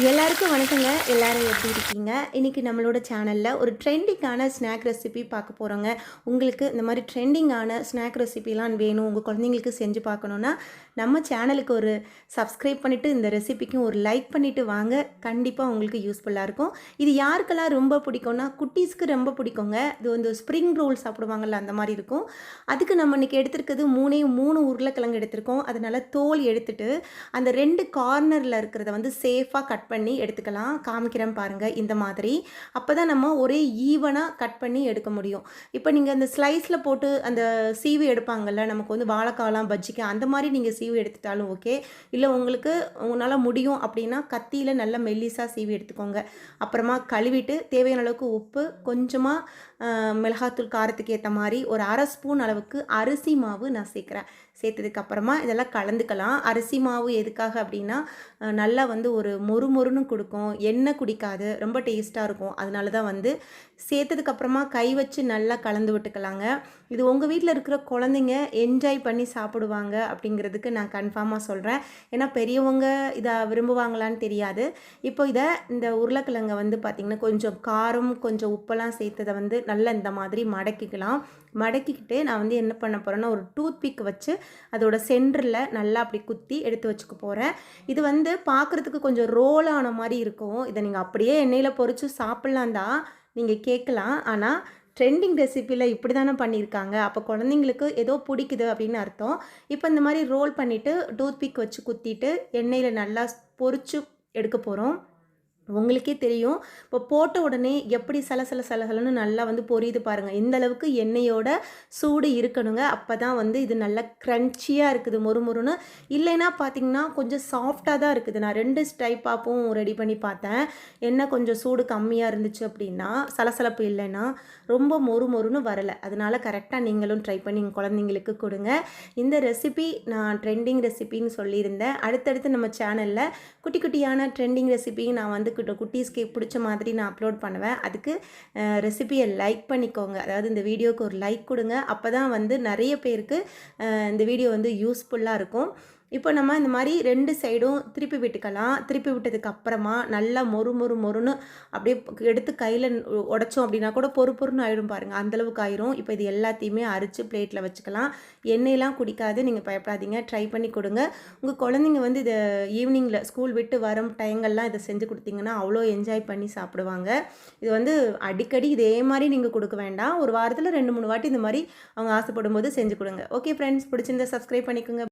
எல்லாருக்கும் வணக்கங்க. எல்லாரும் எப்படி இருக்கீங்க? இன்றைக்கி நம்மளோட சேனலில் ஒரு ட்ரெண்டிங்கான ஸ்நாக் ரெசிபி பார்க்க போகிறோங்க உங்களுக்கு இந்த மாதிரி ட்ரெண்டிங்கான ஸ்நாக் ரெசிபிலாம் வேணும் உங்கள் குழந்தைங்களுக்கு செஞ்சு பார்க்கணுன்னா நம்ம சேனலுக்கு ஒரு சப்ஸ்கிரைப் பண்ணிவிட்டு இந்த ரெசிபிக்கும் ஒரு லைக் பண்ணிவிட்டு வாங்க. கண்டிப்பாக உங்களுக்கு யூஸ்ஃபுல்லாக இருக்கும். இது யாருக்கெல்லாம் ரொம்ப பிடிக்கும்னா குட்டீஸ்க்கு ரொம்ப பிடிக்குங்க. இது வந்து ஸ்ப்ரிங் ரோல் சாப்பிடுவாங்கல்ல அந்த மாதிரி இருக்கும். அதுக்கு நம்ம இன்றைக்கி எடுத்திருக்கிறது மூணே மூணு உருளைக்கிழங்கு எடுத்திருக்கோம். அதனால் தோல் எடுத்துட்டு அந்த ரெண்டு கார்னரில் இருக்கிறத வந்து சேஃபாக கட் கட் பண்ணி எடுத்துக்கலாம். காமிக்கிறேன் பாருங்கள் இந்த மாதிரி. அப்போ தான் நம்ம ஒரே ஈவனாக கட் பண்ணி எடுக்க முடியும். இப்போ நீங்கள் அந்த ஸ்லைஸில் போட்டு அந்த சீவி எடுப்பாங்கல்ல நமக்கு வந்து வாழைக்காலாம் பஜ்ஜிக்கு அந்த மாதிரி நீங்கள் சீவி எடுத்துட்டாலும் ஓகே இல்லை உங்களுக்கு உங்களால் முடியும் அப்படின்னா கத்தியில் நல்லா மெல்லிஸாக சீவி எடுத்துக்கோங்க. அப்புறமா கழுவிட்டு தேவையான அளவுக்கு உப்பு கொஞ்சமாக மிளகாத்தூள் காரத்துக்கு ஏற்ற மாதிரி ஒரு அரை ஸ்பூன் அளவுக்கு அரிசி மாவு நான் சேர்க்குறேன். சேர்த்ததுக்கப்புறமா இதெல்லாம் கலந்துக்கலாம். அரிசி மாவு எதுக்காக அப்படின்னா நல்லா வந்து ஒரு மொறு மொறுமொறுன்னு கொடுக்கும். எண்ணெய் குடிக்காது. ரொம்ப டேஸ்ட்டாக இருக்கும். அதனால தான் வந்து சேர்த்ததுக்கப்புறமா கை வச்சு நல்லா கலந்து விட்டுக்கலாங்க. இது உங்கள் வீட்டில் இருக்கிற குழந்தைங்க என்ஜாய் பண்ணி சாப்பிடுவாங்க அப்படிங்கிறதுக்கு நான் கன்ஃபார்மாக சொல்கிறேன் ஏன்னா பெரியவங்க இதை விரும்புவாங்களான்னு தெரியாது. இப்போ இதை இந்த உருளைக்கிழங்கை வந்து பார்த்திங்கன்னா கொஞ்சம் காரம் கொஞ்சம் உப்பெல்லாம் சேர்த்ததை வந்து நல்லா இந்த மாதிரி மடக்கிக்கலாம். மடக்கிக்கிட்டு நான் வந்து என்ன பண்ண போகிறேன்னா ஒரு டூத் பிக் வச்சு அதோட சென்டரில் நல்லா அப்படி குத்தி எடுத்து வச்சுக்க போகிறேன் இது வந்து பார்க்குறதுக்கு கொஞ்சம் ரோல் ஆன மாதிரி இருக்கும். இதை நீங்கள் அப்படியே எண்ணெயில் பொறிச்சு சாப்பிட்லாம் தான். நீங்கள் கேட்கலாம். ஆனால் ட்ரெண்டிங் ரெசிப்பியில் இப்படி தானே பண்ணியிருக்காங்க. அப்போ குழந்தைங்களுக்கு ஏதோ பிடிக்குது அப்படின்னு அர்த்தம். இப்போ இந்த மாதிரி ரோல் பண்ணிவிட்டு டூத் பிக் வச்சு குத்திட்டு எண்ணெயில் நல்லா பொறிச்சு எடுக்க போகிறோம் உங்களுக்கே தெரியும். இப்போ போட்ட உடனே எப்படி சலசல சலசலன்னு நல்லா வந்து பொரியுது பாருங்கள் இந்த அளவுக்கு எண்ணெயோட சூடு இருக்கணுங்க. அப்போ தான் வந்து இது நல்லா க்ரன்ச்சியாக இருக்குது மொறுமொறுன்னு இல்லைன்னா பார்த்தீங்கன்னா கொஞ்சம் சாஃப்டாக தான் இருக்குது. நான் ரெண்டு ஸ்டைப்பாப்பும் ரெடி பண்ணி பார்த்தேன். எண்ணெய் கொஞ்சம் சூடு கம்மியாக இருந்துச்சு அப்படின்னா சலசலப்பு இல்லைன்னா ரொம்ப மொறு மொறுன்னு வரலை. அதனால் கரெக்டாக நீங்களும் ட்ரை பண்ணி எங்கள் குழந்தைங்களுக்கு கொடுங்க. இந்த ரெசிபி நான் ட்ரெண்டிங் ரெசிபின்னு சொல்லியிருந்தேன். அடுத்தடுத்து நம்ம சேனலில் குட்டி குட்டியான ட்ரெண்டிங் ரெசிபி நான் வந்து குட்ட குட்டீஸ்க்கு பிடிச்ச மாதிரி நான் அப்லோட் பண்ணுவேன். அதுக்கு ரெசிபியை லைக் பண்ணிக்கோங்க. அதாவது இந்த வீடியோவுக்கு ஒரு லைக் கொடுங்க. அப்போ தான் வந்து நிறைய பேருக்கு இந்த வீடியோ வந்து யூஸ்ஃபுல்லாக இருக்கும். இப்போ நம்ம இந்த மாதிரி ரெண்டு சைடும் திருப்பி விட்டுக்கலாம். திருப்பி விட்டதுக்கு அப்புறமா நல்லா மொறு மொறு மொறுன்னு அப்படியே எடுத்து கையில் உடைச்சோம் அப்படின்னா கூட பொறு பொறுன்னு ஆயிடும் பாருங்கள் அந்தளவுக்கு ஆயிரும். இப்போ இது எல்லாத்தையுமே அரித்து பிளேட்டில் வச்சுக்கலாம். எண்ணெயெல்லாம் குடிக்காது. நீங்கள் பயப்படாதீங்க. ட்ரை பண்ணி கொடுங்க. உங்கள் குழந்தைங்க வந்து இதை ஈவினிங்கில் ஸ்கூல் விட்டு வரும் டைங்கள்லாம் இதை செஞ்சு கொடுத்தீங்கன்னா அவ்வளோ என்ஜாய் பண்ணி சாப்பிடுவாங்க. இது வந்து அடிக்கடி இதே மாதிரி நீங்கள் கொடுக்க வேண்டாம். ஒரு வாரத்தில் ரெண்டு மூணு வாட்டி இந்த மாதிரி அவங்க ஆசைப்படும் போது செஞ்சு கொடுங்க. ஓகே ஃப்ரெண்ட்ஸ் பிடிச்சிருந்தா சப்ஸ்கிரைப் பண்ணிக்கோங்க.